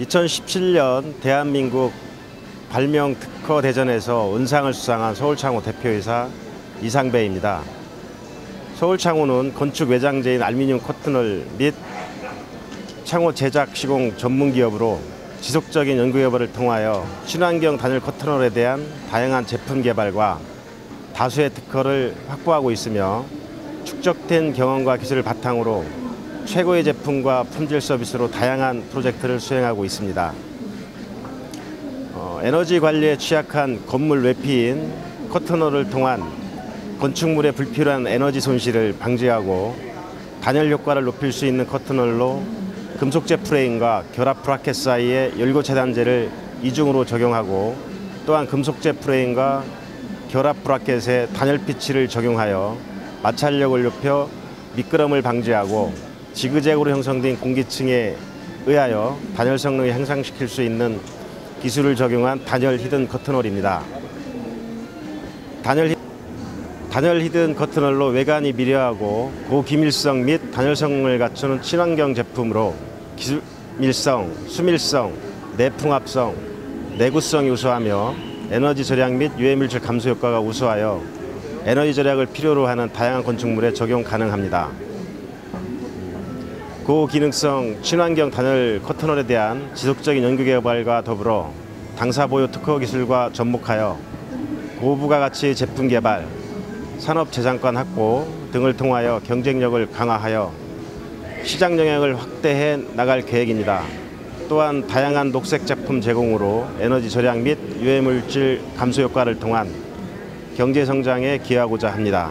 (2017년) 대한민국 발명 특허 대전에서 은상을 수상한 서울창호 대표이사 이상배입니다. 서울창호는 건축 외장재인 알루미늄 커튼을 및 창호 제작 시공 전문 기업으로 지속적인 연구 개발을 통하여 친환경 단열 커튼홀에 대한 다양한 제품 개발과 다수의 특허를 확보하고 있으며 축적된 경험과 기술을 바탕으로 최고의 제품과 품질 서비스로 다양한 프로젝트를 수행하고 있습니다. 어, 에너지 관리에 취약한 건물 외피인 커튼홀을 통한 건축물의 불필요한 에너지 손실을 방지하고 단열 효과를 높일 수 있는 커튼홀로 금속재 프레임과 결합 브라켓 사이에 열고 차단제를 이중으로 적용하고 또한 금속재 프레임과 결합 브라켓에 단열 피치를 적용하여 마찰력을 높여 미끄럼을 방지하고 지그재그로 형성된 공기층에 의하여 단열 성능을 향상시킬 수 있는 기술을 적용한 단열 히든 커튼홀입니다. 단열 히- 단열 히든 커튼홀로 외관이 미려하고 고기밀성 및 단열 성능을 갖추는 친환경 제품으로 기밀성, 수밀성, 내풍합성, 내구성이 우수하며 에너지 절약 및 유해 물질 감소 효과가 우수하여 에너지 절약을 필요로 하는 다양한 건축물에 적용 가능합니다. 고기능성 친환경 단열 커튼홀에 대한 지속적인 연구 개발과 더불어 당사 보유 특허 기술과 접목하여 고부가 가치 제품 개발, 산업 재산권 확보 등을 통하여 경쟁력을 강화하여 시장 영향을 확대해 나갈 계획입니다. 또한 다양한 녹색 제품 제공으로 에너지 절약 및 유해물질 감소 효과를 통한 경제 성장에 기여하고자 합니다.